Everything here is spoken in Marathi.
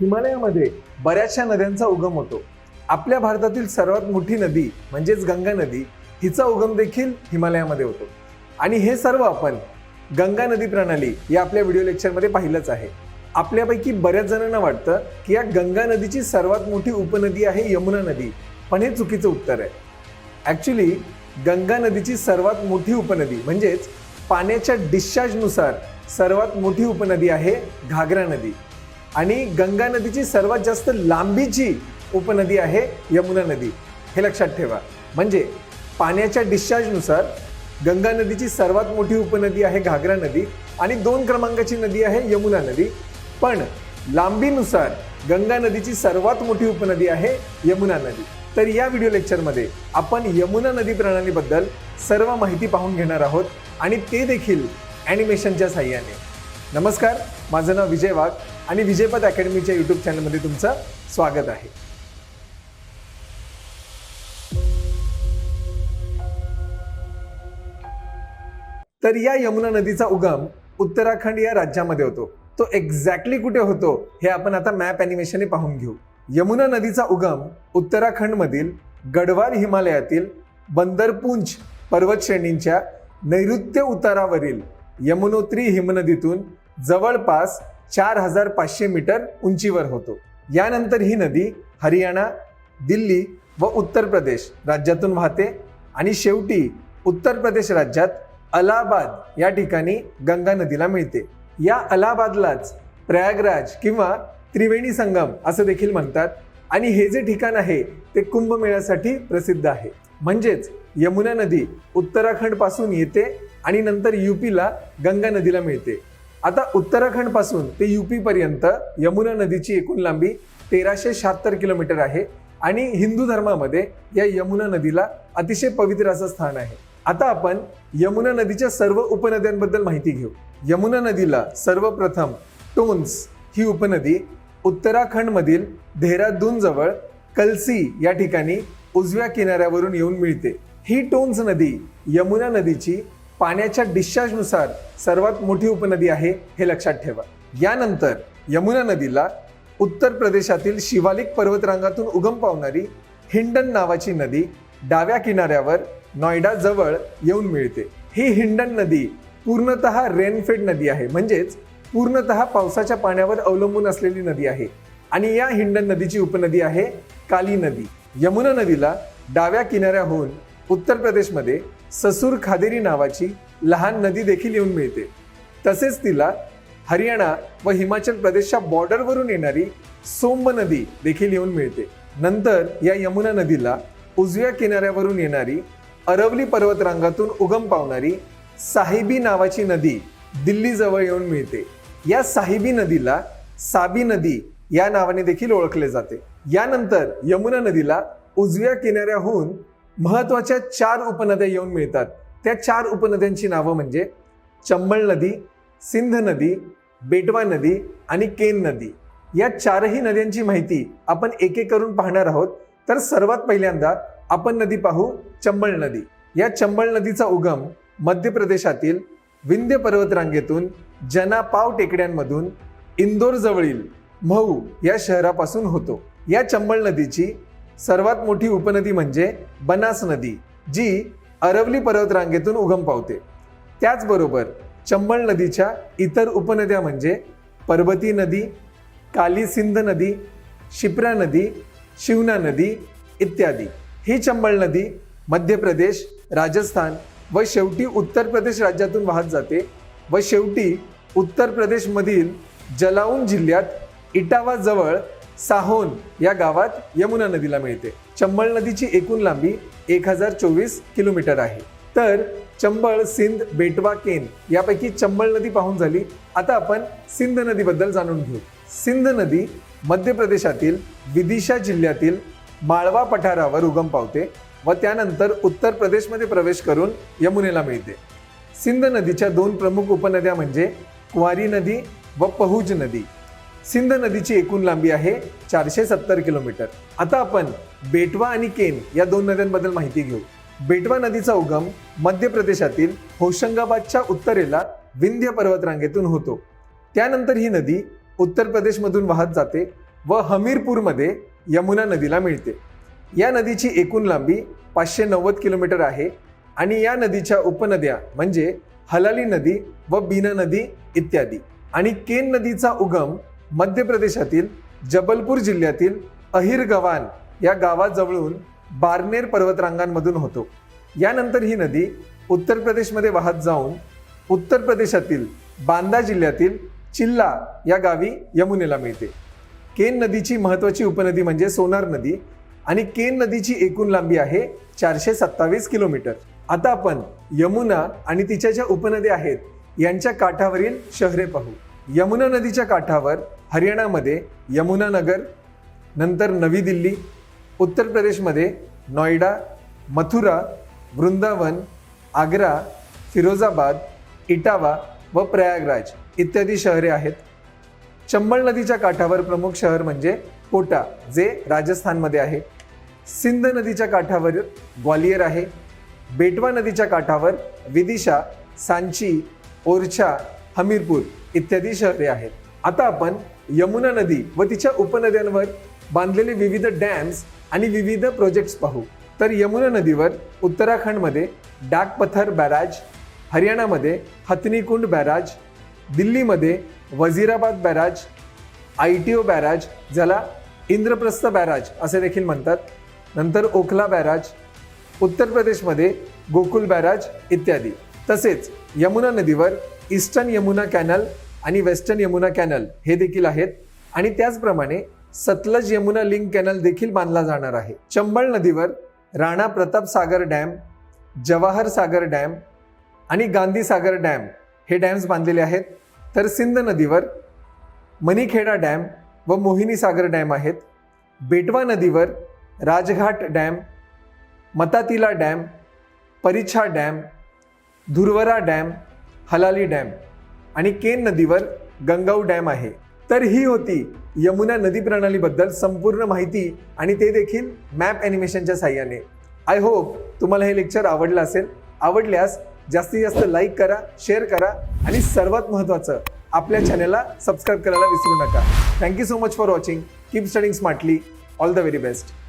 हिमालयामध्ये बऱ्याचशा नद्यांचा उगम होतो. आपल्या भारतातील सर्वात मोठी नदी म्हणजेच गंगा नदी हिचा उगम देखील हिमालयामध्ये होतो. आणि हे सर्व आपण गंगा नदी प्रणाली या आपल्या व्हिडिओ लेक्चरमध्ये पाहिलंच आहे. आपल्यापैकी बऱ्याच जणांना वाटतं की या गंगा नदीची सर्वात मोठी उपनदी आहे यमुना नदी पण हे चुकीचं उत्तर आहे. ॲक्च्युली गंगा नदीची सर्वात मोठी उपनदी म्हणजेच पाण्याच्या डिस्चार्जनुसार सर्वात मोठी उपनदी आहे घागरा नदी. आणि गंगा नदीची सर्वात जास्त लांबीची उपनदी आहे यमुना नदी. हे लक्षात ठेवा. म्हणजे पाण्याच्या डिस्चार्जनुसार गंगा नदीची सर्वात मोठी उपनदी आहे घागरा नदी आणि दोन क्रमांकाची नदी आहे यमुना नदी. पण लांबीनुसार गंगा नदीची सर्वात मोठी उपनदी आहे यमुना नदी. तर या व्हिडिओ लेक्चरमध्ये आपण यमुना नदी प्रणालीबद्दल सर्व माहिती पाहून घेणार आहोत आणि ते देखील ॲनिमेशनच्या साह्याने. नमस्कार माझं नाव विजय वाघ. आणि विजयपथ अकॅडमीच्या यूट्यूब चॅनलमध्ये तुमचं स्वागत आहे. तर या यमुना नदीचा उगम उत्तराखंड या राज्यामध्ये होतो. तो एक्झॅक्टली कुठे होतो हे आपण आता मॅप अॅनिमेशनने पाहून घेऊ. यमुना नदीचा उगम उत्तराखंडमधील गडवाल हिमालयातील बंदरपुंज पर्वत श्रेणींच्या नैऋत्य उतारावरील यमुनोत्री हिमनदीतून जवळपास चार हजार पाचशे मीटर उंचीवर होतो. यानंतर ही नदी हरियाणा दिल्ली व उत्तर प्रदेश राज्यातून वाहते आणि शेवटी उत्तर प्रदेश राज्यात अलाहाबाद या ठिकाणी गंगा नदीला मिळते. या अलाहाबादलाच प्रयागराज किंवा त्रिवेणी संगम असं देखील म्हणतात आणि हे जे ठिकाण आहे ते कुंभमेळ्यासाठी प्रसिद्ध आहे. म्हणजेच यमुना नदी उत्तराखंडपासून येते आणि नंतर युपीला गंगा नदीला मिळते. आता उत्तराखंडपासून ते युपी पर्यंत यमुना नदीची एकूण लांबी तेराशे शहात्तर किलोमीटर आहे आणि हिंदू धर्मामध्ये या यमुना नदीला अतिशय पवित्र असं स्थान आहे. आता आपण यमुना नदीच्या सर्व उपनद्यांबद्दल माहिती घेऊ. यमुना नदीला सर्वप्रथम टोन्स ही उपनदी उत्तराखंडमधील देहरादून जवळ कलसी या ठिकाणी उजव्या किनाऱ्यावरून येऊन मिळते. ही टोन्स नदी यमुना नदीची पाण्याच्या डिस्चार्जनुसार सर्वात मोठी उपनदी आहे हे लक्षात ठेवा. यानंतर यमुना नदीला उत्तर प्रदेशातील शिवालिक पर्वतरांगातून उगम पावणारी हिंडन नावाची नदी डाव्या किनाऱ्यावर नॉयडा जवळ येऊन मिळते. ही हिंडन नदी पूर्णतः रेनफेड नदी आहे. म्हणजेच पूर्णतः पावसाच्या पाण्यावर अवलंबून असलेली नदी आहे. आणि या हिंडन नदीची उपनदी आहे काली नदी. यमुना नदीला डाव्या किनाऱ्याहून उत्तर प्रदेशमध्ये ससूर खादेरी नावाची लहान नदी देखील येऊन मिळते. तसेच तिला हरियाणा व हिमाचल प्रदेशच्या बॉर्डरवरून येणारी सोम्ब नदी देखील येऊन मिळते. नंतर या यमुना नदीला उजव्या किनाऱ्यावरून येणारी अरवली पर्वतरांगातून उगम पावणारी साहिबी नावाची नदी दिल्लीजवळ येऊन मिळते. या साहिबी नदीला साबी नदी या नावाने देखील ओळखले जाते. यानंतर यमुना नदीला उजव्या किनाऱ्याहून महत्त्वाच्या चार उपनद्या येऊन मिळतात. त्या चार उपनद्यांची नावं म्हणजे चंबळ नदी सिंध नदी बेटवा नदी आणि केन नदी. या चारही नद्यांची माहिती आपण एक एक करून पाहणार आहोत. तर सर्वात पहिल्यांदा आपण नदी पाहू चंबळ नदी. या चंबळ नदीचा उगम मध्य प्रदेशातील विंध्य पर्वतरांगेतून जनापाव टेकड्यांमधून इंदोर जवळील महू या शहरापासून होतो. या चंबळ नदीची सर्वात मोठी उपनदी म्हणजे बनास नदी जी अरवली पर्वतरांगेतून उगम पावते. त्याचबरोबर चंबळ नदीच्या इतर उपनद्या म्हणजे पर्वती नदी काली सिंध नदी शिप्रा नदी शिवना नदी इत्यादी. ही चंबळ नदी मध्य प्रदेश राजस्थान व शेवटी उत्तर प्रदेश राज्यातून वाहत जाते व शेवटी उत्तर प्रदेशमधील जलाऊन जिल्ह्यात इटावा जवळ साहोन या गावात यमुना नदीला मिळते. चंबळ नदीची एकूण लांबी एक हजार चोवीस किलोमीटर आहे. तर चंबळ सिंध बेटवा केन यापैकी चंबळ नदी पाहून झाली. आता आपण सिंध नदीबद्दल जाणून घेऊ. सिंध नदी मध्य प्रदेशातील विदिशा जिल्ह्यातील माळवा पठारावर उगम पावते व त्यानंतर उत्तर प्रदेशमध्ये प्रवेश करून यमुनेला मिळते. सिंध नदीच्या दोन प्रमुख उपनद्या म्हणजे कुवारी नदी व पहुज नदी. सिंध नदीची एकूण लांबी आहे चारशे सत्तर किलोमीटर. आता आपण बेटवा आणि केन या दोन नद्यांबद्दल माहिती घेऊ. बेटवा नदीचा उगम मध्य प्रदेशातील होशंगाबादच्या उत्तरेला विंध्य पर्वतरांगेतून होतो. त्यानंतर ही नदी उत्तर प्रदेशमधून वाहत जाते व हमीरपूरमध्ये यमुना नदीला मिळते. या नदीची एकूण लांबी पाचशे नव्वद किलोमीटर आहे आणि या नदीच्या उपनद्या म्हणजे हलाली नदी व बीना नदी इत्यादी. आणि केन नदीचा उगम मध्य प्रदेशातील जबलपूर जिल्ह्यातील अहिर गवान या गावाजवळून बारनेर पर्वतरांगांमधून होतो. यानंतर ही नदी उत्तर प्रदेशमध्ये वाहत जाऊन उत्तर प्रदेशातील बांदा जिल्ह्यातील चिल्ला या गावी यमुनेला मिळते. केन नदीची महत्त्वाची उपनदी म्हणजे सोनार नदी आणि केन नदीची एकूण लांबी आहे चारशे सत्तावीस किलोमीटर. आता आपण यमुना आणि तिच्या ज्या उपनद्या आहेत यांच्या काठावरील शहरे पाहू. यमुना नदीच्या काठावर हरियाणामध्ये यमुनानगर नंतर नवी दिल्ली उत्तर प्रदेशमध्ये नॉयडा मथुरा वृंदावन आग्रा फिरोजाबाद इटावा व प्रयागराज इत्यादी शहरे आहेत. चंबळ नदीच्या काठावर प्रमुख शहर म्हणजे कोटा जे राजस्थानमध्ये आहे. सिंध नदीच्या काठावर ग्वालियर आहे. बेटवा नदीच्या काठावर विदिशा सांची ओरछा हमीरपूर इत्यादी शहरे आहेत. आता आपण यमुना नदी व तिच्या उपनद्यांवर बांधलेले विविध डॅम्स आणि विविध प्रोजेक्ट्स पाहू. तर यमुना नदीवर उत्तराखंडमध्ये डाकपथर बॅराज हरियाणामध्ये हथनीकुंड बॅराज दिल्लीमध्ये वझिराबाद बॅराज आय टी ओ बॅराज ज्याला इंद्रप्रस्थ बॅराज असे देखील म्हणतात. नंतर ओखला बॅराज उत्तर प्रदेशमध्ये गोकुल बॅराज इत्यादी. तसेच यमुना नदीवर ईस्टर्न यमुना कॅनल आणि वेस्टर्न यमुना कॅनल हे देखील आहेत. आणि त्याचप्रमाणे सतलज यमुना लिंक कॅनल देखील बांधला जाणार आहे. चंबळ नदीवर राणा प्रताप सागर डॅम जवाहर सागर डॅम आणि गांधी सागर डॅम हे डॅम्स बांधलेले आहेत. तर सिंध नदीवर मनीखेडा डॅम व मोहिनी सागर डॅम आहेत. बेटवा नदीवर Rajghat dam Matatila dam Paricha dam Dhurwara dam Halali dam आणि केन नदीवर गंगाऊ डॅम आहे. तर ही होती यमुना नदी प्रणालीबद्दल संपूर्ण माहिती आणि ते देखील मॅप ॲनिमेशनच्या साह्याने. आय होप तुम्हाला हे लेक्चर आवडलं असेल. आवडल्यास जास्तीत जास्त लाईक करा शेअर करा आणि सर्वात महत्त्वाचं आपल्या चॅनलला सबस्क्राईब करायला विसरू नका. Thank you so much for watching keep studying smartly all the very best